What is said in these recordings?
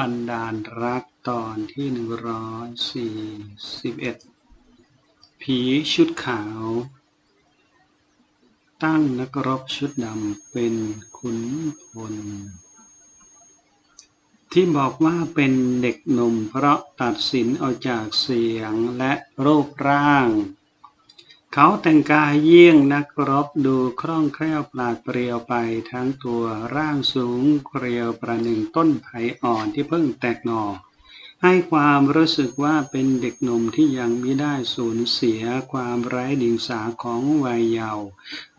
บันดาลรักตอนที่หนึ่งร้อยสี่สิบเอ็ดผีชุดขาว ตั้งนักรบชุดดำเป็นขุนพล ที่บอกว่าเป็นเด็กหนุ่มเพราะตัดสินเอาจากเสียงและรูปร่าง เขาแต่งกายเยี่ยงนักรบดูคล่องแคล่วปราดเปรียวไปทั้งตัวร่างสูงเกรียวประหนึ่งต้นไผ่อ่อนที่เพิ่งแตกหน่อ ให้ความรู้สึกว่าเป็นเด็กหนุ่มที่ยังไม่ได้สูญเสียความไร้ดิงสาของวัยเยาว์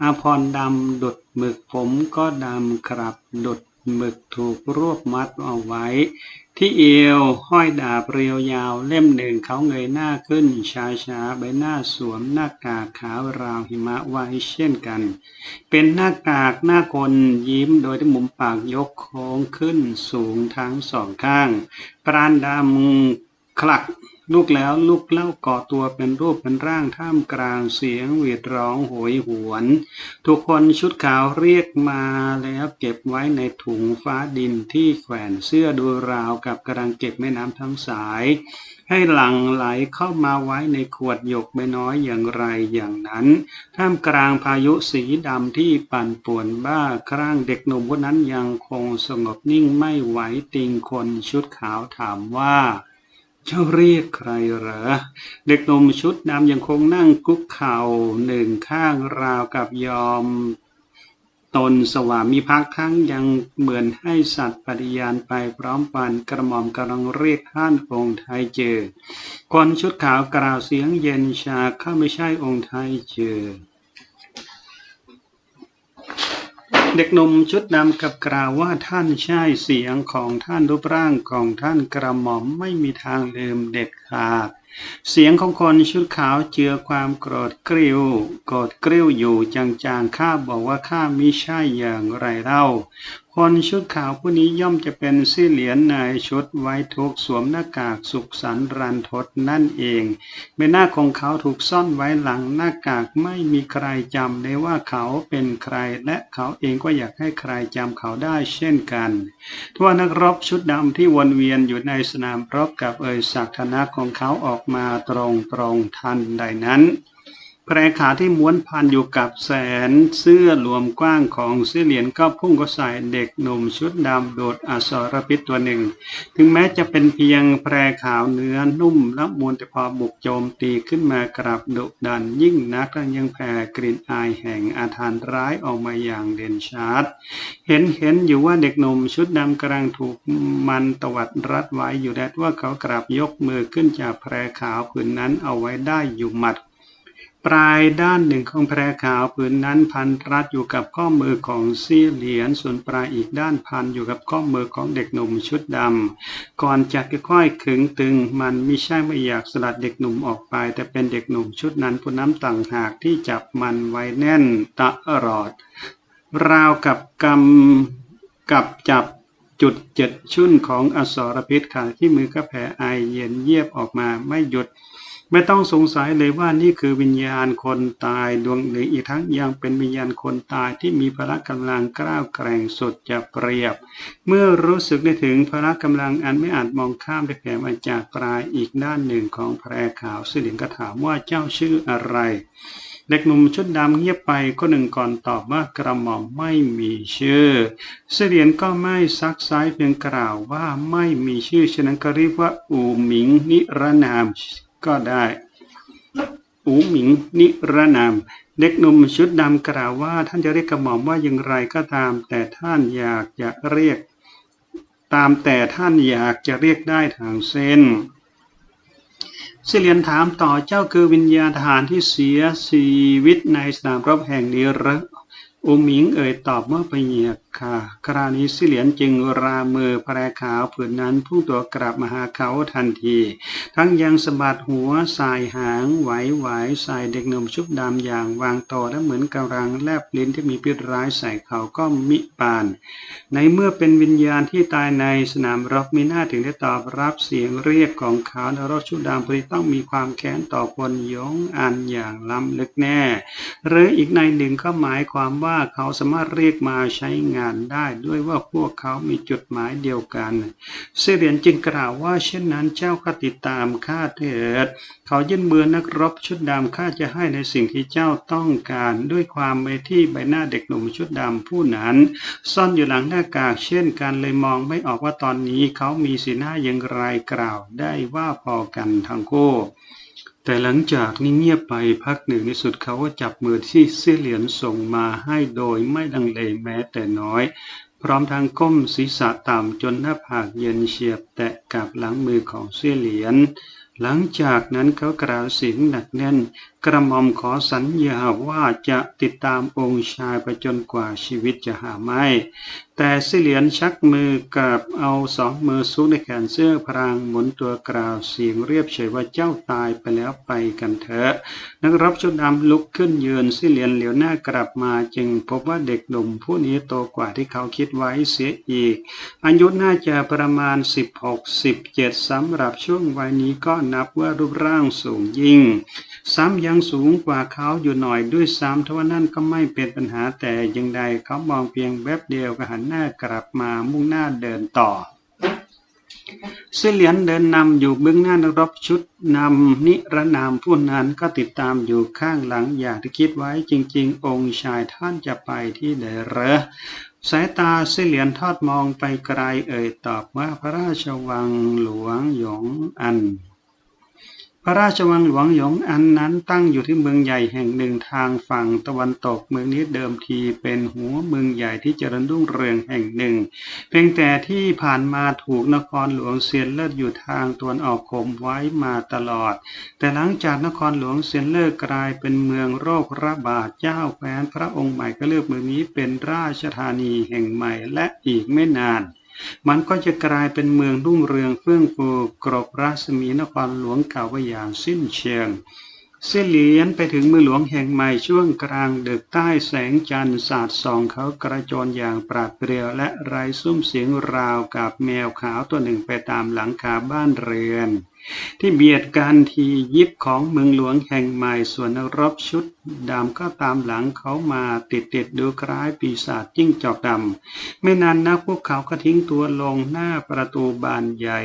อาพรดำดุดหมึกผมก็ดำครับดุดหมึกถูกรวบมัดเอาไว้ ที่เอวห้อยดาบเรียวยาวเล่มหนึ่งเขาเงยหน้าขึ้นช้าช้าใบหน้าสวมหน้ากากขาวราวหิมะไว้เช่นกัน เป็นหน้ากากหน้าคนยิ้มโดยที่มุมปากยกโค้งขึ้นสูงทั้งสองข้าง ปราณดำคลัก ลูกแล้วลูกเล่าก่อตัวเป็นรูปเป็นร่างท่ามกลางเสียงหวีดร้องโหยหวน ทุกคนชุดขาวเรียกมาแล้วเก็บไว้ในถุงฟ้าดินที่แขวนเสื้อดูราวกับกระดังเก็บแม่น้ำทั้งสาย ให้หลังไหลเข้ามาไว้ในขวดหยกไม่น้อยอย่างไรอย่างนั้น ท่ามกลางพายุสีดำที่ปั่นป่วนบ้าครั่งเด็กหนุ่มคนนั้นยังคงสงบนิ่งไม่ไหวติงคนชุดขาวถามว่า เจ้าเรียกใครเหรอ เด็กหนุ่มชุดดำยังคงนั่งกุกเข่าหนึ่งข้างราวกับยอม ตนสวามีพักทั้งยังเหมือนให้สัตว์ปฏิญาณไปพร้อมปันกระหม่อมกำลังเรียกท่านองค์ไทยเจอ คนชุดขาวกล่าวเสียงเย็นชาข้าไม่ใช่องค์ไทยเจอ เด็กหนุ่มชุดดำกับกล่าวว่าท่านใช่เสียงของท่านรูปร่างของท่านกระหม่อมไม่มีทางลืมเด็ดขาด เสียงของคนชุดขาวเจือความโกรธกริ้วโกรธกริ้วอยู่จางๆข้าบอกว่าข้ามิใช่อย่างไรเล่าคนชุดขาวผู้นี้ย่อมจะเป็นซี่เหรียญในชุดไว้ทุกสวมหน้ากากสุขสันรันทดนั่นเองใบหน้าของเขาถูกซ่อนไว้หลังหน้ากากไม่มีใครจำได้ว่าเขาเป็นใคร และเขาเองก็อยากให้ใครจำเขาได้เช่นกันทั่วนักรบชุดดำที่วนเวียนอยู่ในสนามรบกับเอ่ยศักดิ์ของเขาออกมาตรงตรงทันใดนั้น แพรขาที่ม้วนพันอยู่กับแสนเสื้อรวมกว้างของเสื้อเหรียญก็พุ่งก็ใส่เด็กหนุ่มชุดดำโดดอสรพิษตัวหนึ่ง ถึงแม้จะเป็นเพียงแพรขาวเนื้อนุ่มและมวลแต่พอบุกโจมตีขึ้นมากราบดุดันยิ่งนักยังแผ่กลิ่นอายแห่งอาถรรพ์ร้ายออกมาอย่างเด่นชัดเห็นเห็นอยู่ว่าเด็กหนุ่มชุดดำกำลังถูกมันตวัดรัดไว้อยู่แดดว่าเขากราบยกมือขึ้นจากแพรขาวผืนนั้นเอาไว้ได้อยู่หมัด ปลายด้านหนึ่งของแพรขาวผืนนั้นพันรัดอยู่กับข้อมือของซี่เหรียญส่วนปลายอีกด้านพันอยู่กับข้อมือของเด็กหนุ่มชุดดำก่อนจะค่อยๆขึงตึงมันไม่ใช่ไม่อยากสลัดเด็กหนุ่มออกไป แต่เป็นเด็กหนุ่มชุดนั้นผู้น้ำต่างหากที่จับมันไว้แน่นตลอด ราวกับกำกับจับจุดเจ็ดชุ่นของอสรพิษขาที่มือก็แผ่ไอเย็นเยียบออกมาไม่หยุด ไม่ต้องสงสัยเลยว่านี่คือวิญญาณคนตายดวงหนึ่งอีกทั้งยังเป็นวิญญาณคนตายที่มีพละกำลังกล้าวแกร่งสุดจะเปรียบ เมื่อรู้สึกได้ถึงพละกำลังอันไม่อาจมองข้ามได้แผ่มาจากปลายอีกด้านหนึ่งของแพรขาวสิริงก็ถามว่าเจ้าชื่ออะไรเด็กหนุ่มชุดดำเงียบไปก็หนึ่งก่อนตอบว่ากระหม่อมไม่มีชื่อ เสดียนก็ไม่ซักไซเพียงกล่าวว่าไม่มีชื่อฉะนั้นก็เรียกว่าอูหมิงนิรนาม ก็ได้อูหมิงนิรนาม เด็กหนุ่มชุดดำกล่าวว่าท่านจะเรียกกระหม่อมว่าอย่างไรก็ตาม แต่ท่านอยากจะเรียก ตามแต่ท่านอยากจะเรียกได้ทางเส้นเสเลียนถามต่อเจ้าคือวิญญาณทหารที่เสียชีวิตในสนามรบแห่งนี้หรืออุมิงเอ่ยตอบเมื่อไปเหยียบค่ะครานี้สิเหลียนจึงรามือแพรขาวผืนนั้นพุ่งตัวกลับมาหาเขาทันที ทั้งยังสะบัดหัวสายหางไหวไหวสายเด็กหนุ่มชุบดำอย่างวางโตและเหมือนกำลังแลบลิ้นที่มีพิษร้ายใส่เขาก็มิปาน ในเมื่อเป็นวิญญาณที่ตายในสนามรบมีหน้าถึงได้ตอบรับเสียงเรียกของเขานรถชุดดำพอต้องมีความแค้นต่อพลยงอันอย่างล้ำลึกแน่ หรืออีกในหนึ่งก็หมายความว่าเขาสามารถเรียกมาใช้งานได้ด้วยว่าพวกเขามีจุดหมายเดียวกันเสเลียนจึงกล่าวว่าเช่นนั้นเจ้าก็ติดตามข้าเถิด เขายื่นมือนักรบชุดดำข้าจะให้ในสิ่งที่เจ้าต้องการด้วยความไปที่ใบหน้าเด็กหนุ่มชุดดำผู้นั้น ซ่อนอยู่หลังหน้ากากเช่นกันเลยมองไม่ออกว่าตอนนี้เขามีสีหน้าอย่างไรกล่าวได้ว่าพอกันทั้งคู่ แต่หลังจากนี้เงียบไปพักหนึ่งในสุดเขาก็จับมือที่เสี่ยเหลียนส่งมาให้โดยไม่ดังเลแม้แต่น้อย พร้อมทางก้มศีรษะต่ำจนหน้าผากเย็นเฉียบแตะกับหลังมือของเสี่ยเหลียน หลังจากนั้นเขากล่าวเสียงหนักแน่น กระหม่อมขอสัญญาว่าจะติดตามองค์ชายไปจนกว่าชีวิตจะหาไม่ แต่เสลียนชักมือกับเอาสองมือซุกในแขนเสื้อพรางหมุนตัวกล่าวเสียงเรียบเฉยว่าเจ้าตายไปแล้วไปกันเถอะ นักรับชุดดำลุกขึ้นยืนเสลียนเหลียวหน้ากลับมาจึงพบว่าเด็กหนุ่มผู้นี้โตกว่าที่เขาคิดไว้เสียอีก อายุน่าจะประมาณ 16-17สำหรับช่วงวัยนี้ก็นับว่ารูปร่างสูงยิ่ง ซ้ำยัังสูงกว่าเขาอยู่หน่อยด้วยซ้ำทว่านั่นก็ไม่เป็นปัญหาแต่ยังใดเขามองเพียงแวบเดียวก็หันหน้ากลับมามุ่งหน้าเดินต่อเสลียนเดินนำอยู่เบื้องหน้านักรบชุดนำนิรนามผู้นั้นก็ติดตามอยู่ข้างหลังอย่างที่คิดไว้จริง ๆ องค์ชายท่านจะไปที่ไหนเหรอสายตาเสลียนทอดมองไปไกลเอ่ยตอบว่าพระราชวังหลวงหยงอัน พระราชวังหลวงหยงอันนั้นตั้งอยู่ที่เมืองใหญ่แห่งหนึ่งทางฝั่งตะวันตกเมืองนี้เดิมทีเป็นหัวเมืองใหญ่ที่เจริญรุ่งเรืองแห่งหนึ่ง เพียงแต่ที่ผ่านมาถูกนครหลวงเซียนเลิศอยู่ทางตะวันออกข่มไว้มาตลอด แต่หลังจากนครหลวงเซียนเลิศกลายเป็นเมืองโรคระบาดเจ้าแคว้นพระองค์ใหม่ก็เลือกเมืองนี้เป็นราชธานีแห่งใหม่และอีกไม่นาน มันก็จะกลายเป็นเมืองรุ่งเรืองเฟื่องฟูกรบรัศมีนครหลวงเก่าไว้อย่างสิ้นเชิงเสลียนไปถึงเมืองหลวงแห่งใหม่ช่วงกลางดึกใต้แสงจันทร์สาดส่องเขากระโจนอย่างปราดเปรียวและไร้ซุ้มเสียงราวกับแมวขาวตัวหนึ่งไปตามหลังคาบ้านเรือน ที่เบียดกันทียิบของเมืองหลวงแห่งใหม่ส่วนนรบชุดดำก็ตามหลังเขามาติดติดดูคล้ายปีศาจจิ้งจอกดำไม่นานนักพวกเขาก็ทิ้งตัวลงหน้าประตูบานใหญ่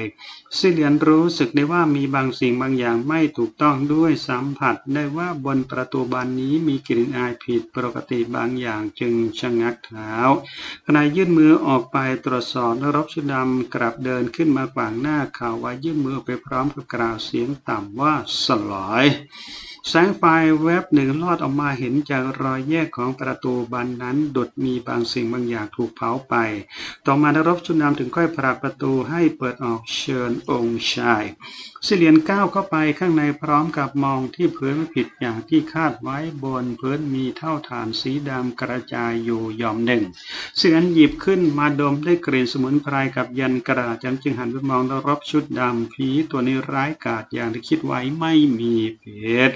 ซิเลียนรู้สึกได้ว่ามีบางสิ่งบางอย่างไม่ถูกต้องด้วยสัมผัสได้ว่าบนประตูบานนี้มีกลิ่นอายผิดปกติบางอย่างจึงชะงักเท้าขณะยื่นมือออกไปตรวจสอบนรบชุดดำกลับเดินขึ้นมาขวางหน้าเขาไว้ยื่นมือไปพร้อมกับกล่าวเสียงต่ำว่าสลาย แสงไฟแวบหนึ่งลอดออกมาเห็นจากรอยแยกของประตูบานนั้นดุดมีบางสิ่งบางอย่างถูกเผาไป ต่อมานรบชุนนำถึงค่อยผลักประตูให้เปิดออกเชิญองค์ชายสิเลียนก้าวเข้าไปข้างในพร้อมกับมองที่พื้นไม่ผิดอย่างที่คาดไว้บนพื้นมีเท่าฐานสีดำกระจายอยู่หย่อมหนึ่งเสียนหยิบขึ้นมาดมได้กลิ่นสมุนไพรกับยันกระดาษจำจึงหันไปมองและรบชุดดำผีตัวนี้ร้ายกาจอย่างที่คิดไว้ไม่มีเพศ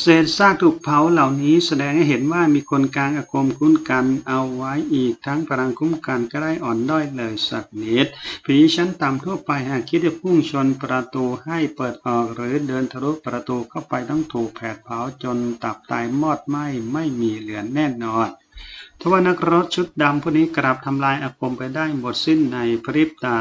เศษซากถูกเผาเหล่านี้แสดงให้เห็นว่ามีคนกลางอาคมคุ้นกันเอาไว้อีกทั้งพลังคุ้มกันก็ได้อ่อนด้อยเลยสักนิดผีชั้นต่ำทั่วไปหากคิดจะพุ่งชนประตูให้เปิดออกหรือเดินทะลุประตูเข้าไปต้องถูกแผดเผาจนตับตายมอดไหม้ไม่มีเหลือแน่นอน ทว่านักรถชุดดำผู้นี้กลับทำลายอาคมไปได้หมดสิ้นในพริบตา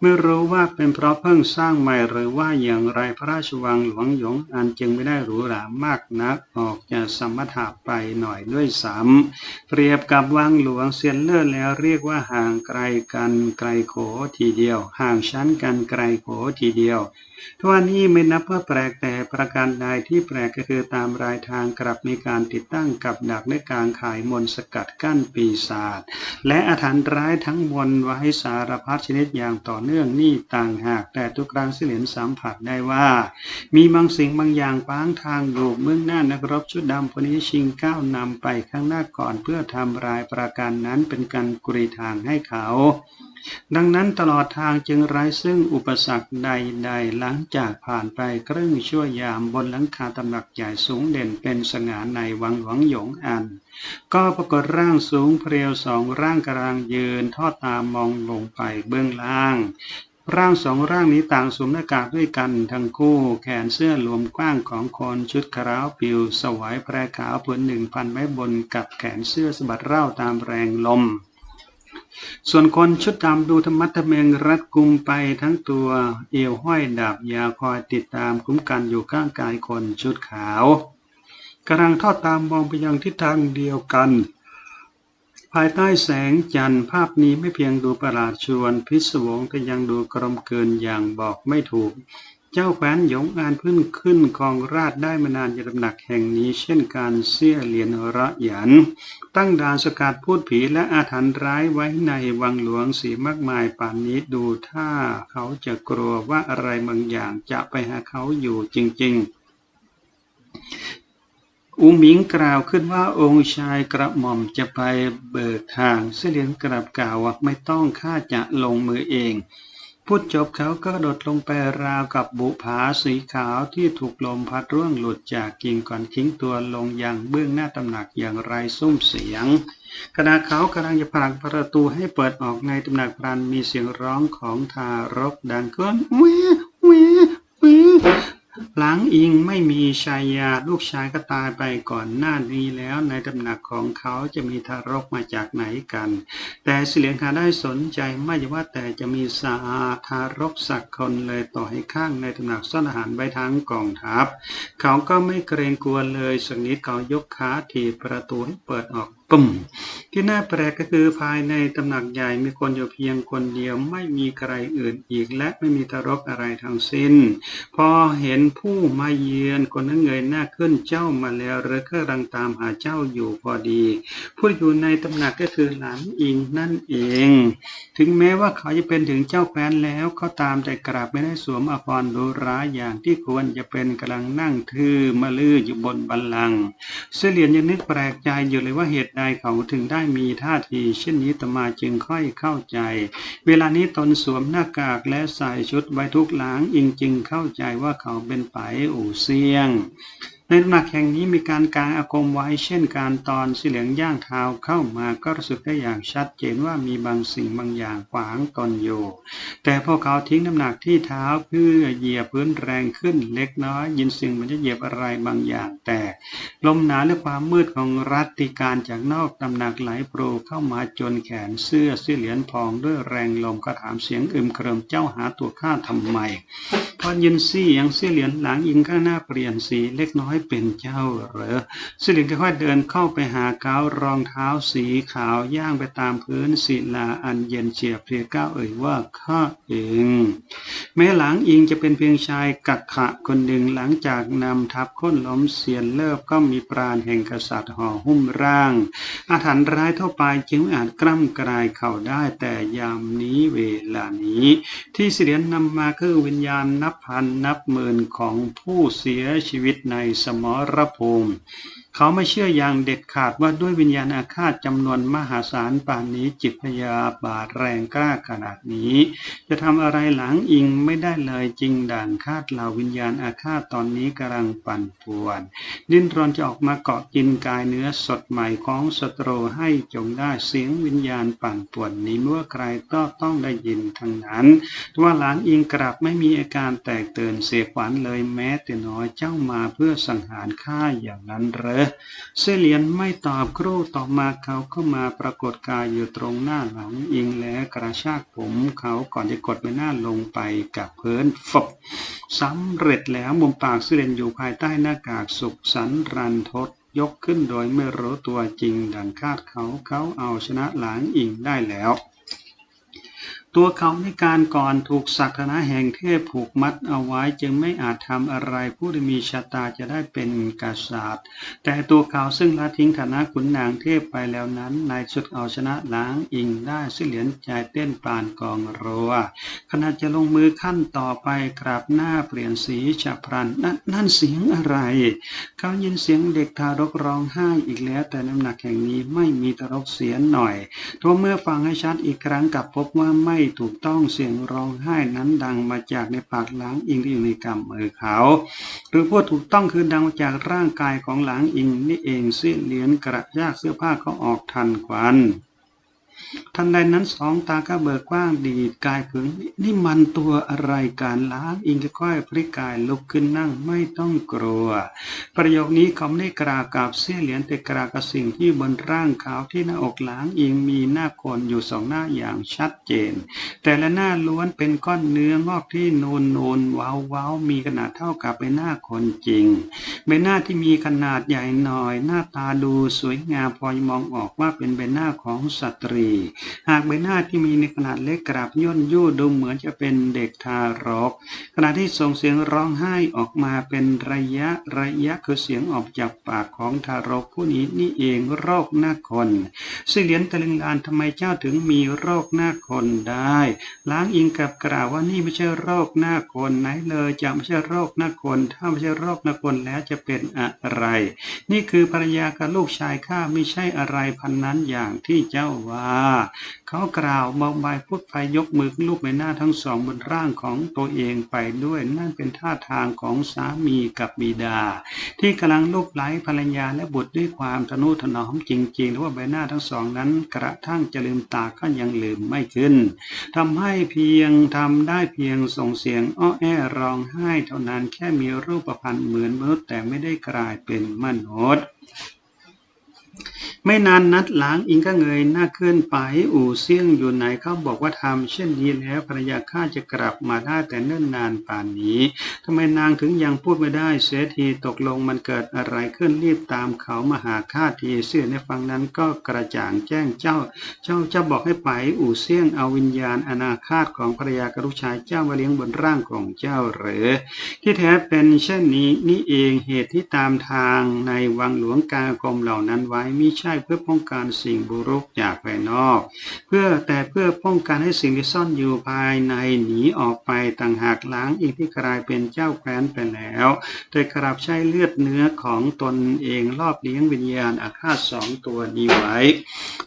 ไม่รู้ว่าเป็นเพราะเพิ่งสร้างใหม่หรือว่าอย่างไรพระราชวังหลวงหยงอันจึงไม่ได้หรูหรามากนักออกจะสมถะไปหน่อยด้วยซ้ำเปรียบกับวังหลวงเซียนเลอร์แล้วเรียกว่าห่างไกลกันไกลโขทีเดียว ห่างชั้นกันไกลโขทีเดียวทว่านี่ไม่นับว่าแปลกแต่ประการใดที่แปลกก็คือตามรายทางกลับมีการติดตั้งกับดักในการขายมนสกัดกั้นปีศาจและอาถรรพ์ร้ายทั้งมวลไว้สารพัดชนิดอย่างต่อเนื่องนี่ต่างหาก แต่ทุกครั้งสิเหลียนสัมผัสได้ว่า มีบางสิ่งบางอย่างขวางทางอยู่เบื้องหน้านักรบชุดดำคนนี้ชิงก้าวนำไปข้างหน้าก่อนเพื่อทำลายประการนั้นเป็นการกรีทางให้เขา ดังนั้นตลอดทางจึงไร้ซึ่งอุปสรรคใดๆ หลังจากผ่านไปครึ่งชั่วยามบนหลังคาตำหนักใหญ่สูงเด่นเป็นสง่าในวังหลวงหยงอัน ก็ปรากฏร่างสูงเพรียวสองร่างกำลังยืนทอดตามองลงไปเบื้องล่างร่างสองร่างนี้ต่างสวมหน้ากากด้วยกันทั้งคู่ แขนเสื้อหลวมกว้างของคนชุดขาวปิว สวายแพรขาวผืนหนึ่งพันไว้บนกับแขนเสื้อสะบัดเร่าตามแรงลม ส่วนคนชุดดำดูธรรมัดทะเมงรัดกุมไปทั้งตัว เอวห้อยดาบยาคอยติดตามคุ้มกันอยู่ข้างกายคนชุดขาวกำลังทอดตามมองไปยังทิศทางเดียวกัน ภายใต้แสงจันทร์ภาพนี้ไม่เพียงดูประหลาดชวนพิศวงแต่ยังดูกลมเกินอย่างบอกไม่ถูก เจ้าแคว้นหยงอานพึ่งขึ้นคองราชได้มานานยตำหนักแห่งนี้ เช่นการเสี้ยเหรียญระหยัน ตั้งด่านสกัดพูดผีและอาถรรพ์ร้ายไว้ในวังหลวงสีมากมายป่านนี้ดูถ้าเขาจะกลัวว่าอะไรบางอย่างจะไปหาเขาอยู่จริง ๆ อุหมิงกล่าวขึ้นว่าองค์ชายกระหม่อมจะไปเบิกทางเสลียนกลับกล่าวว่าไม่ต้องข้าจะลงมือเอง พูดจบเขาก็กระโดดลงไปราวกับบุผาสีขาวที่ถูกลมพัดร่วงหลุดจากกิ่งก่อนทิ้งตัวลงอย่างเบื้องหน้าตำหนักอย่างไรซุ้มเสียง ขณะเขากำลังจะผลักประตูให้เปิดออกในตำหนักพรานมีเสียงร้องของทารกดังขึ้นเวเวเว หลังอิงไม่มีชายาลูกชายก็ตายไปก่อนหน้านี้แล้วในตำหนักของเขาจะมีทารกมาจากไหนกัน แต่สิเหลียงคาได้สนใจไม่ว่าแต่จะมีสาทารกสักคนเลยต่อให้ข้างในตำหนักซ่อนอาหารไว้ทั้งกองทัพ เขาก็ไม่เกรงกลัวเลยสักนิดเขายกขาถีบประตูให้เปิดออกปุ่ม ที่น่าแปลกก็คือภายในตำหนักใหญ่มีคนอยู่เพียงคนเดียวไม่มีใครอื่นอีก และไม่มีทารกอะไรทั้งสิ้น พอเห็นผู้มาเยือนคนนั้นเงยหน้าขึ้นเจ้ามาแล้วหรือก็รังตามหาเจ้าอยู่พอดี ผู้อยู่ในตำหนักก็คือหลานอิงนั่นเอง ถึงแม้ว่าเขาจะเป็นถึงเจ้าแคว้นแล้วก็ตามแต่กราบไม่ได้สวมอภรรูหราอย่างที่ควรจะเป็นกำลังนั่งทื่อมะลืออยู่บนบัลลังก์เสลียนยังนึกแปลกใจอยู่เลยว่าเหตุใดเขาถึงได้มีท่าทีเช่นนี้ตมาจึงค่อยเข้าใจ เวลานี้ตนสวมหน้ากากและใส่ชุดไว้ทุกหลังอิงจึงเข้าใจว่าเขาเป็นไปอู่เซียง ตำหนักแห่งนี้มีการกางอาคมไว้ เช่นการตอนสีเหลืองย่างเท้าเข้ามาก็รู้สึกได้อย่างชัดเจนว่ามีบางสิ่งบางอย่างขวางตนอยู่ แต่พวกเขาทิ้งน้ำหนักที่เท้าเพื่อเหยียบพื้นแรงขึ้นเล็กน้อยยินเสียงมันจะเหยียบอะไรบางอย่าง แตกลมหนาวและความมืดของรัตติการจากนอกตำหนักไหลโปรเข้ามาจนแขนเสื้อสื้อเหรียญพองด้วยแรงลมก็ถามเสียงอึมเคริมเจ้าหาตัวข้าทำไม พอยินเสียงเสื้อเหรียญหลังอิงข้างหน้าเปลี่ยนสีเล็กน้อยเป็นเจ้าเหรอเสื้อเหรียญค่อยๆเดินเข้าไปหาเขารองเท้าสีขาวย่างไปตามพื้นศิลาอันเย็นเฉียบเพลียก้าวเอ่ยว่าข้าเองแม้หลังอิงจะเป็นเพียงชายกักขะคนหนึ่งหลังจากนำทัพค้นล้มเสียนเลิบก็มีปราณแห่งกษัตริย์ห่อหุ้มร่าง อาถรรพ์ร้ายเท่าไปจึงอาจกล้ำกลายเข้าได้แต่ยามนี้เวลานี้ ที่เสียนนำมาคือวิญญาณนับพันนับหมื่นของผู้เสียชีวิตในสมรภูมิ เขาไม่เชื่ออย่างเด็ดขาดว่าด้วยวิญญาณอาฆาตจำนวนมหาศาลป่านนี้จิตพยาบาทแรงกล้าขนาดนี้ จะทำอะไรหลังอิงไม่ได้เลยจริงด่างคาดเหล่าวิญญาณอาฆาตตอนนี้กำลังปั่นป่วน ดิ้นรนจะออกมาเกาะกินกายเนื้อสดใหม่ของศัตรูให้จงได้เสียงวิญญาณปั่นป่วนนี้เมื่อใครก็ต้องได้ยินทั้งนั้นว่าหลานอิงกลับไม่มีอาการแตกตื่นเสียขวัญเลยแม้แต่น้อยเจ้ามาเพื่อสังหารข้าอย่างนั้นเรอเซเลียนไม่ตอบครู่ต่อมาเขาก็มาปรากฏกายอยู่ตรงหน้าหลังอิงและกระชากผมเขาก่อนจะกดใบหน้าลงไปกับพื้นฟบสำเร็จแล้วมุมปากเซเลียนอยู่ภายใต้หน้ากากสุขสันรันทดยกขึ้นโดยไม่รู้ตัวจริงดังคาดเขาเขาเอาชนะหลางอิงได้แล้ว ตัวเขาในการก่อนถูกศักนะแห่งเทพผูกมัดเอาไว้จึงไม่อาจทำอะไรผู้ที่มีชะตาจะได้เป็นกษัตริย์ แต่ตัวเขาซึ่งละทิ้งฐานะขุนนางเทพไปแล้วนั้นนายชุดเอาชนะล้างอิงได้ซึ่งเหรียญใจเต้นปานกองรัวขณะจะลงมือขั้นต่อไปกราบหน้าเปลี่ยนสีฉับพลันนนั่นเสียงอะไร เขายินเสียงเด็กทารกร้องไห้อีกแล้ว แต่น้ำหนักแห่งนี้ไม่มีทารกเสียงหน่อยทัวเมื่อฟังให้ชัดอีกครั้งกลับพบว่าไม่ถูกต้องเสียงร้องไห้นั้นดังมาจากในปากหลังอิงที่อยู่ในกำมือเขา หรือพูดถูกต้องคือดังมาจากร่างกายของหลังอิงนี่เองเสี้ยเหรียนกระยากเสื้อผ้าก็ออกทันควัน ทันใดนั้นสองตาก็เบิกกว้างดีดกายผึงนี่มันตัวอะไรการล้างอิงค่อยพลิกกายลุกขึ้นนั่งไม่ต้องกลัว ประโยคนี้เขาไม่ได้กรากับเสี้ยเหรียญแต่กรากับสิ่งที่บนร่างขาวที่หน้าอกล้างอิงมีหน้าคนอยู่สองหน้าอย่างชัดเจน แต่ละหน้าล้วนเป็นก้อนเนื้องอกที่นูนนูนเว้าเว้ามีขนาดเท่ากับใบหน้าคนจริงใบหน้าที่มีขนาดใหญ่หน่อย หน้าตาดูสวยงามพอมองออกว่าเป็นใบหน้าของสตรีหากใบหน้าที่มีในขนาดเล็กกราบย่นยู่ดูเหมือนจะเป็นเด็กทารก ขณะที่ส่งเสียงร้องไห้ออกมาเป็นระยะระยะคือเสียงออกจากปากของทารกผู้นี้นี่เองโรคหน้าคนสิเหรียญตะลึงลานทำไมเจ้าถึงมีโรคหน้าคนได้ ล้างอิงกับกล่าวว่านี่ไม่ใช่โรคหน้าคนไหนเลยจะไม่ใช่โรคหน้าคน ถ้าไม่ใช่โรคหน้าคนแล้วจะเป็นอะไร นี่คือภรรยากับลูกชายข้าไม่ใช่อะไรพันนั้นอย่างที่เจ้าว่า เขากล่าวมองใบพูดไปยกมือลูกใบหน้าทั้งสองบนร่างของตัวเองไปด้วยนั่นเป็นท่าทางของสามีกับบิดา ที่กำลังลูกไหลภรรยาและบุตรด้วยความทนุถนอมจริงๆหรือว่าใบหน้าทั้งสองนั้น กระทั่งจะลืมตาก็ยังลืมไม่ขึ้นทำให้เพียงทำได้เพียงส่งเสียงอ้อแอร้องไห้เท่านั้นแค่มีรูปประพรรณเหมือนมนุษย์แต่ไม่ได้กลายเป็นมนุษย์ और ไม่นานนัดหลังอิงก็เงยหน้าขึ้นไปอู่เสี่ยงอยู่ไหนเขาบอกว่าทำเช่นนี้แล้วภรรยาข้าจะกลับมาได้แต่เนิ่นนานป่านนี้ทำไมนางถึงยังพูดไม่ได้เสียทีตกลงมันเกิดอะไรขึ้นรีบตามเขามาหาข้าทีเสื่อในฟังนั้นก็กระจ่างแจ้งเจ้า เจ้าจะบอกให้ไปอู่เสี่ยงเอาวิญญาณอนาคาตของภรรยากรุชายเจ้ามาเลี้ยงบนร่างของเจ้าหรือ ที่แท้เป็นเช่นนี้นี่เองเหตุที่ตามทางในวังหลวงกากรมเหล่านั้นไว้มิใช่เพื่อป้องกันสิ่งบุรุษจากภายนอก เพื่อแต่เพื่อป้องกันให้สิ่งที่ซ่อนอยู่ภายในหนีออกไปต่างหากล้างอีกที่กลายเป็นเจ้าแคว้นไปแล้ว โดยกราบใช้เลือดเนื้อของตนเองรอบเลี้ยงวิญญาณอาฆาตสองตัวนี้ไว้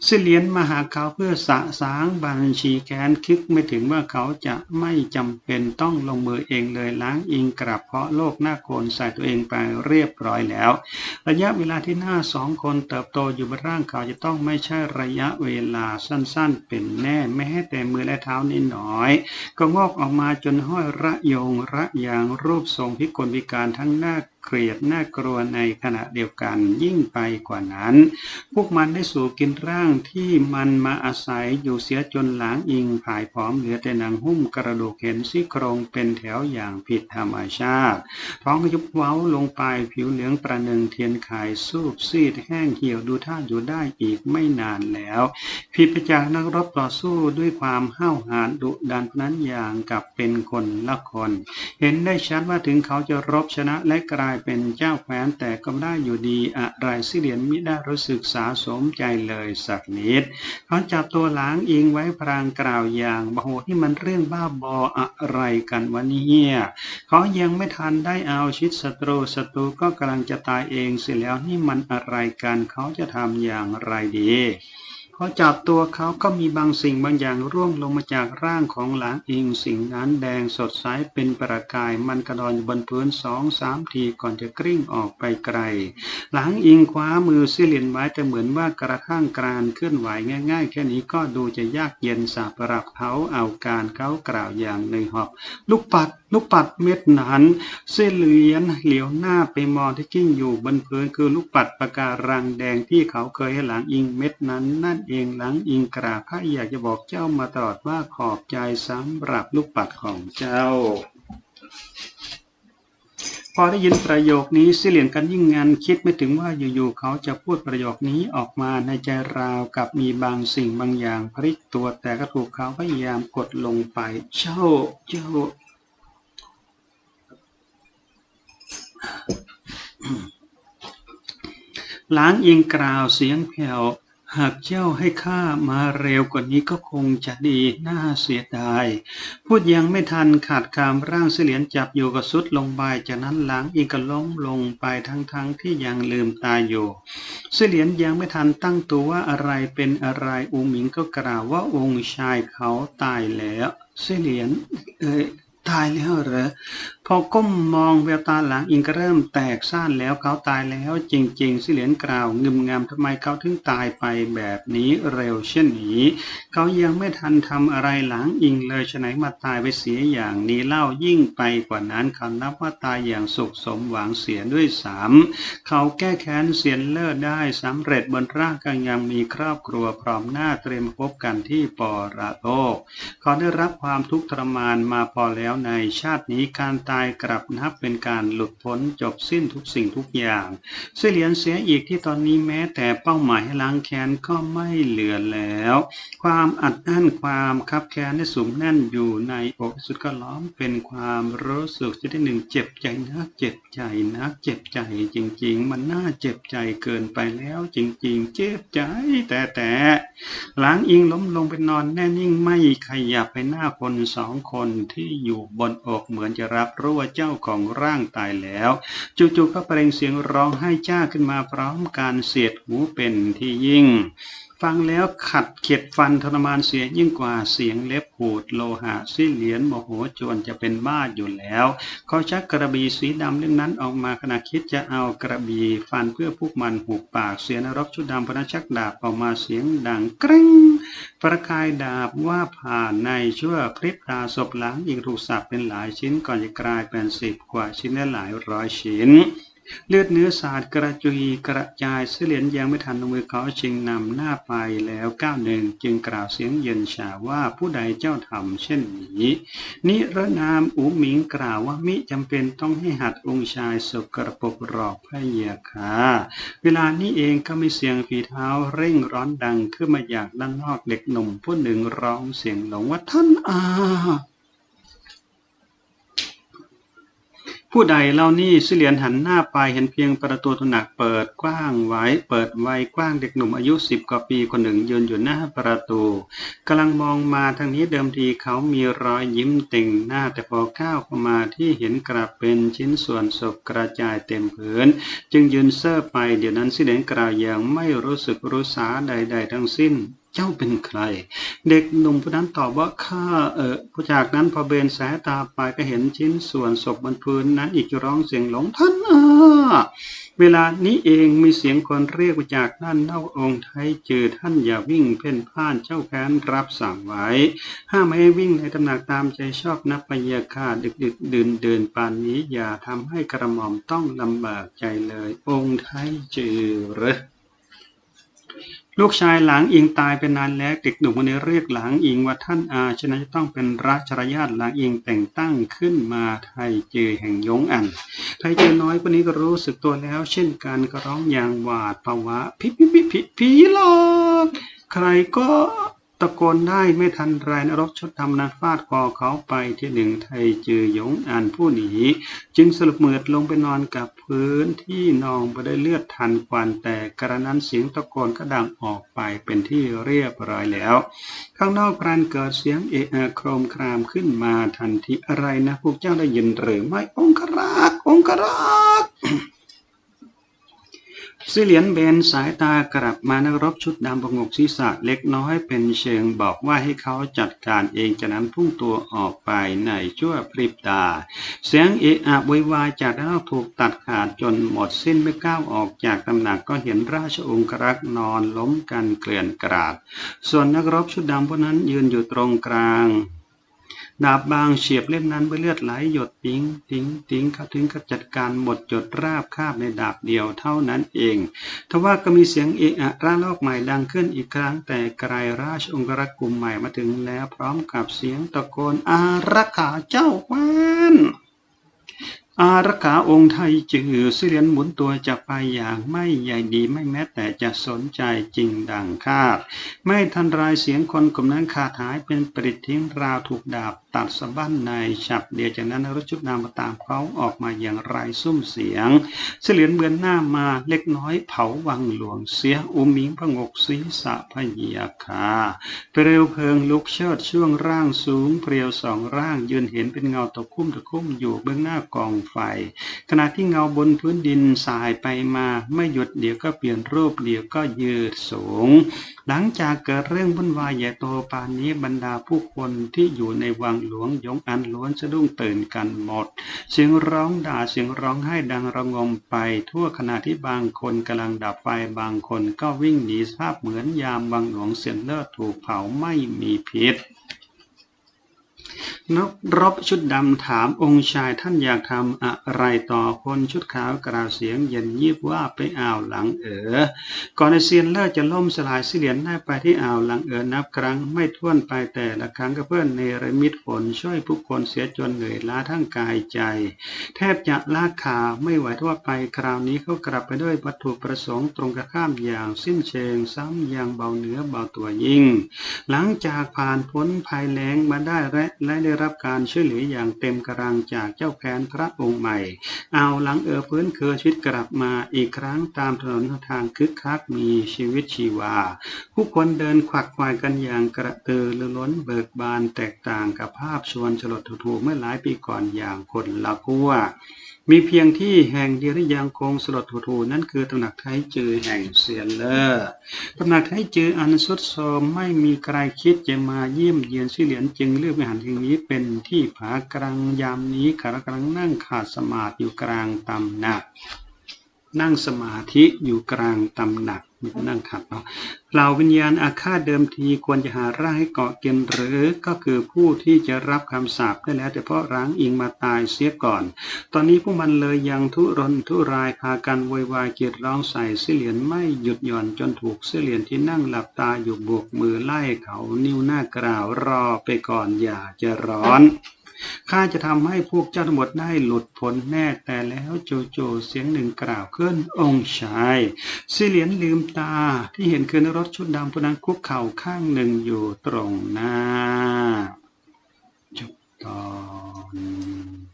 สิเลียนมาหาเขาเพื่อสะสางบัญชีแค้นคิดไม่ถึงว่าเขาจะไม่จำเป็นต้องลงมือเองเลยล้างอิงกราบเพราะโลกหน้าโกนใส่ตัวเองไปเรียบร้อยแล้ว ระยะเวลาที่หน้าสองคนเติบโตอยู่บร่างเขาจะต้องไม่ใช่ระยะเวลาสั้นๆ เป็นแน่แม้แต่มือและเท้านิดหน่อย ก็งอกออกมาจนห้อยระยงระยางรูปทรงพิกลพิการทั้งหน้า เกลียดน่ากลัวในขณะเดียวกันยิ่งไปกว่านั้น พวกมันได้สู่กินร่างที่มันมาอาศัยอยู่เสียจนหลางอิงผายผอมเหลือแต่หนังหุ้มกระดูกเห็นซี่โครงเป็นแถวอย่างผิดธรรมชาติ ท้องยุบเว้าลงไปผิวเหลืองประหนึ่งเทียนขายสูบซีดแห้งเหี่ยวดูท่าอยู่ได้อีกไม่นานแล้วผิดไปจากนักรบต่อสู้ด้วยความห้าวหาญดุดันนั้นอย่างกับเป็นคนละคน เห็นได้ชัดว่าถึงเขาจะรบชนะและกลายเป็นเจ้าแคว้นแต่ก็ไม่ได้อยู่ดีอะไรสิเดียนมิได้รู้สึกสาสมใจเลยสักนิดเขาจับตัวหลางอิงไว้พรางกล่าวอย่างบโหที่มันเรื่องบ้าบออะไรกันวะเนี่ยเขายังไม่ทันได้เอาชิดศัตรูศัตรูก็กำลังจะตายเองเสียแล้วนี่มันอะไรกันเขาจะทำอย่างไรดี พอจับตัวเขาก็มีบางสิ่งบางอย่างร่วงลงมาจากร่างของหลางอิงสิ่งนั้นแดงสดใสเป็นประกายมันกระดอนอยู่บนพื้นสองสามทีก่อนจะกริ้งออกไปไกล หลางอิงคว้ามือเสียเหรียญไว้แต่เหมือนว่ากระทั่งกรานเคลื่อนไหวง่าย ๆ แค่นี้ก็ดูจะยากเย็นสาบรับเขาเอาการเขากล่าวอย่างในหอบ ลูกปัดลูกปัดเม็ดนั้นเส้นเหลียนเหลียวหน้าไปมองที่กิ้งอยู่บนพื้นคือลูกปัดปะการังแดงที่เขาเคยให้หลังอิงเม็ดนั้น นั่นเองหลังอิงกราบพระอยากจะบอกเจ้ามาตลอดว่าขอบใจสำหรับลูกปัดของเจ้าพอได้ยินประโยคนี้สิเหลียนกันยิ่งงันคิดไม่ถึงว่าอยู่ๆเขาจะพูดประโยคนี้ออกมาในใจราวกับมีบางสิ่งบางอย่างพลิกตัวแต่ก็ถูกเขาพยายามกดลงไป เจ้าเจ้า ล้างอิงกล่าวเสียงแผ่ว หากเจ้าให้ข้ามาเร็วกว่านี้ก็คงจะดีน่าเสียดาย พูดยังไม่ทันขาดคำร่างเสลียนจับอยู่กับสุดลงไปจากนั้นหลังอีกก็ล้มลงไปทั้งๆทที่ยังลืมตาอยู่ เสลียนยังไม่ทันตั้งตัวว่าอะไรเป็นอะไรอุหมิงก็กล่าวว่าองค์ชายเขาตายแล้ว เสลียนเอ่ย ตายแล้วเหรอ พอก้มมองแววตาหลังอิงก็เริ่มแตกซ่านแล้วเขาตายแล้วจริงๆ สิเหรียญกล่าวงึมงามทำไมเขาถึงตายไปแบบนี้เร็วเช่นนี้เขายังไม่ทันทำอะไรหลังอิงเลยฉะไหนมาตายไปเสียอย่างนี้เล่ายิ่งไปกว่านั้นเขานับว่าตายอย่างสุขสมหวังเสียด้วยสามเขาแก้แค้นเสียนเลิศได้สำเร็จบนร่างกายยังมีครอบครัวพร้อมหน้าเตรียมพบกันที่ปอระโลกเขาได้รับความทุกข์ทรมานมาพอแล้วในชาตินี้การตายกลับนับเป็นการหลุดพ้นจบสิ้นทุกสิ่งทุกอย่างเสียเหรียญเสียอีกที่ตอนนี้แม้แต่เป้าหมายให้ล้างแค้นก็ไม่เหลือแล้ว ความอัดอั้นความคับแค้นได้สุมแน่นอยู่ในอกสุดก็ล้อมเป็นความรู้สึกที่ได้หนึ่งเจ็บใจนักเจ็บใจนักเจ็บใจจริง ๆ มันน่าเจ็บใจเกินไปแล้วจริง ๆ เจ็บใจแต่แต่หลังอิงล้มลงไปนอนแน่นิ่งไม่ขยับไปหน้าคนสองคนที่อยู่บนอกเหมือนจะรับรู้ว่าเจ้าของร่างตายแล้ว จู่ๆก็เปล่งเสียงร้องไห้จ้าขึ้นมาพร้อมการเสียดหูเป็นที่ยิ่ง ฟังแล้วขัดเข็ดฟันทรมานเสียยิ่งกว่าเสียงเล็บขูดโลหะสิ้นเหรียญโมโหจวนจะเป็นบ้าอยู่แล้ว เขาชักกระบี่สีดำเล่มนั้นออกมาขณะคิดจะเอากระบี่ฟันเพื่อพวกมันหุบปากเสียนรกชุดดำพระชักดาบออกมาเสียงดังกริ้งประกายดาบว่าผ่านในชั่วพริบตาศพหลังอีกถูกสับเป็นหลายชิ้นก่อนจะกลายเป็นสิบกว่าชิ้นและหลายร้อยชิ้น เลือดเนื้อสาดกระจุยกระจายเสลียนยังไม่ทันลงมือเขาชิงนำหน้าไปแล้วก้าวหนึ่งจึงกล่าวเสียงเย็นชาว่าผู้ใดเจ้าทำเช่นนี้ นิรนามอูหมิงกล่าวว่ามิจำเป็นต้องให้หัดองค์ชายสกระปกรอกพระเยาคาเวลานี้เองก็มีเสียงฝีเท้าเร่งร้อนดังขึ้นมาจากด้านนอกเด็กหนุ่มผู้หนึ่งร้องเสียงหลงว่าท่านอา ผู้ใดเล่านี่สิเหลียนหันหน้าไปเห็นเพียงประตูตำหนักเปิดกว้างไว้ เปิดไว้กว้างเด็กหนุ่มอายุสิบกว่าปีคนหนึ่งยืนอยู่หน้าประตูกำลังมองมาทางนี้เดิมทีเขามีรอยยิ้มเต่งหน้าแต่พอก้าวเข้ามาที่เห็นกลับเป็นชิ้นส่วนศพกระจายเต็มพื้นจึงยืนเซ่อไปเดี๋ยวนั้นสิเหลียนกล่าวอย่างไม่รู้สึกรู้สาใด ๆ ทั้งสิ้นเจ้าเป็นใคร เด็กหนุ่มผู้นั้นตอบว่าข้าเออผู้จากนั้นพอเบนสายตาไปก็เห็นชิ้นส่วนศพบนพื้นนั้นอีกร้องเสียงหลงท่านอาเวลานี้เองมีเสียงคนเรียกมาจากด้านเนอกองค์ไทยจือท่านอย่าวิ่งเพ่นพ่านเจ้าแค้นรับสั่งไว้ ห้ามไม่ให้วิ่งในตำหนักตามใจชอบนับพยาคาดึกดึกเดินเดินปานนี้อย่าทำให้กระหม่อมต้องลำบากใจเลย องค์ไทยจือเหรอ ลูกชายหลังอิงตายไปนานแล้วเด็กหนุ่มคนนี้เรียกหลังอิงว่าท่านอาฉะนั้นจะต้องเป็นราชรญาติหลังอิงแต่งตั้งขึ้นมาไทยเจอแห่งยงอันไทยเจอน้อยคนนี้ก็รู้สึกตัวแล้ว เช่นกันก็ร้องอย่างหวาดภาวะพิพิพิพิผีหลอกใครก็ ตะโกนได้ไม่ทันไรนรกชดทำนาฟาดคอเขาไปที่หนึ่งไทยเจอหยงอันผู้หนี จึงสลบเหมือดลงไปนอนกับพื้นที่นองไปได้วยเลือดทันควันแต่กระนั้นเสียงตะโกนก็ดังออกไปเป็นที่เรียบร้อยแล้ว ข้างนอกพรานเกิดเสียงเอะอะโครมครามขึ้นมาทันทีอะไรนะ พวกเจ้าได้ยินหรือไม่องครักษ์องครักษ์ สิเหลียนเบนสายตากลับมานักรบชุดดำประงกศีรษะเล็กน้อยเป็นเชิงบอกว่าให้เขาจัดการเองจากนั้นพุ่งตัวออกไปในชั่วพริบตา เสียงเอะอะวยวายจากด้านถูกตัดขาดจนหมดสิ้นไม่ก้าวออกจากตำหนักก็เห็นราชองครักษ์นอนล้มกันเกลื่อนกราด ส่วนนักรบชุดดำพวกนั้นยืนอยู่ตรงกลาง ดาบบางเฉียบเล่มนั้นเลือดไหลหยดติ้งติ้งติ้งเขาถึงกับจัดการหมดจดราบคาบในดาบเดียวเท่านั้นเอง ทว่าก็มีเสียงเอะอะร่าลอกใหม่ดังขึ้นอีกครั้งแต่ไกรราชองครักษ์กลุ่มใหม่มาถึงแล้วพร้อมกับเสียงตะโกนอารักขาเจ้าว่น อารักขาองค์ไทยจือสิเรียนหมุนตัวจากไปอย่างไม่ใยดีไม่แม้แต่จะสนใจจริงดังคาด ไม่ทันไรเสียงคนกลุ่มนั้นขาดหายเป็นปริดทิ้งราวถูกดาบตัดสะบั้นในฉับเดียวจากนั้นรถชุดนามตามเขาออกมาอย่างไรซุ้มเสียง เสลียนเบือนหน้ามาเล็กน้อยเผาวังหลวงเสียอุมิงพงกศีรษะพเยียคาเปลวเพลิงลุกเชิดช่วงร่างสูงเพรียวสองร่างยืนเห็นเป็นเงาตะคุ่มตะคุ่มอยู่เบื้องหน้ากองไฟ ขณะที่เงาบนพื้นดินสายไปมาไม่หยุดเดี๋ยวก็เปลี่ยนรูปเดี๋ยวก็ยืดสูง หลังจากเกิดเรื่องวุ่นวายใหญ่โตปานนี้บรรดาผู้คนที่อยู่ในวังหลวงยงอันล้วนสะดุ้งตื่นกันหมด เสียงร้องด่าเสียงร้องไห้ดังระงมไป ทั่วขณะที่บางคนกำลังดับไฟบางคนก็วิ่งหนีสภาพเหมือนยามวังหลวงเสียนเลิศถูกเผาไม่มีพิษ นกรบชุดดำถามองค์ชายท่านอยากทำอะไรต่อคนชุดขาวกล่าวเสียงเย็นยิบว่าไปอ่าวหลังเอ๋อก่อนในเซียนเลิศจะล่มสลายสิเหรียญได้ไปที่อ่าวหลังเอ๋อนับครั้งไม่ท้วนไปแต่ละครั้งก็เพื่อนเนรมิตฝนช่วยผู้คนเสียจนเหนื่อยล้าทั้งกายใจ แทบจะลากขาไม่ไหวทั่วไปคราวนี้เขากลับไปด้วยวัตถุประสงค์ตรงกันข้ามอย่างสิ้นเชิงซ้ำอย่างเบาเนื้อเบาตัวยิ่ง หลังจากผ่านพ้นภัยแล้งมาได้และและได้รับการช่วยเหลืออย่างเต็มกำลังจากเจ้าแผนพระองค์ใหม่ เอาหลังเออพื้นเคอชีวิตกลับมาอีกครั้งตามถนนทางคึกคักมีชีวิตชีวา ผู้คนเดินขวักควายกันอย่างกระตือรือร้นเบิกบานแตกต่างกับภาพชวนฉลดถูเมื่อหลายปีก่อนอย่างคนละกั้ว มีเพียงที่แห่งเดียวที่ยังคงสลดถูนั่นคือตำหนักไทยจือแห่งเซียนเลอร์ตำหนักไทยจืออันสุดโทมไม่มีใครคิดจะมาเยี่ยมเยียนสิเหรียญจึงเลือกวิหารแห่งนี้เป็นที่ผากลางยามนี้ขณะกำลังนั่งขาดสมาธิอยู่กลางตำหนัก นั่งสมาธิอยู่กลางตำหนัก ม่ใช่นั่งขัดเนาะเหล่าวิญญาณอาฆาตเดิมทีควรจะหาร่างให้เกาะเกณฑ์หรือก็คือผู้ที่จะรับคำสาปได้แล้วแต่เพราะร้างอิงมาตายเสียก่อน ตอนนี้พวกมันเลยยังทุรนทุรายพากันโวยวายเกียดร้องใส่เสเหรียญไม่หยุดหย่อนจนถูกเสเหรียญที่นั่งหลับตาอยู่บวกมือไล่เขานิ้วหน้ากล่าวรอไปก่อนอย่าจะร้อน ข้าจะทำให้พวกเจ้าทั้งหมดได้หลุดพ้นแน่แต่แล้วโจโจเสียงหนึ่งกล่าวขึ้นองค์ชายสิเหลียนลืมตาที่เห็นคือนรถชุดดำผู้นั้นคุกเข่าข้างหนึ่งอยู่ตรงหน้าจบตอน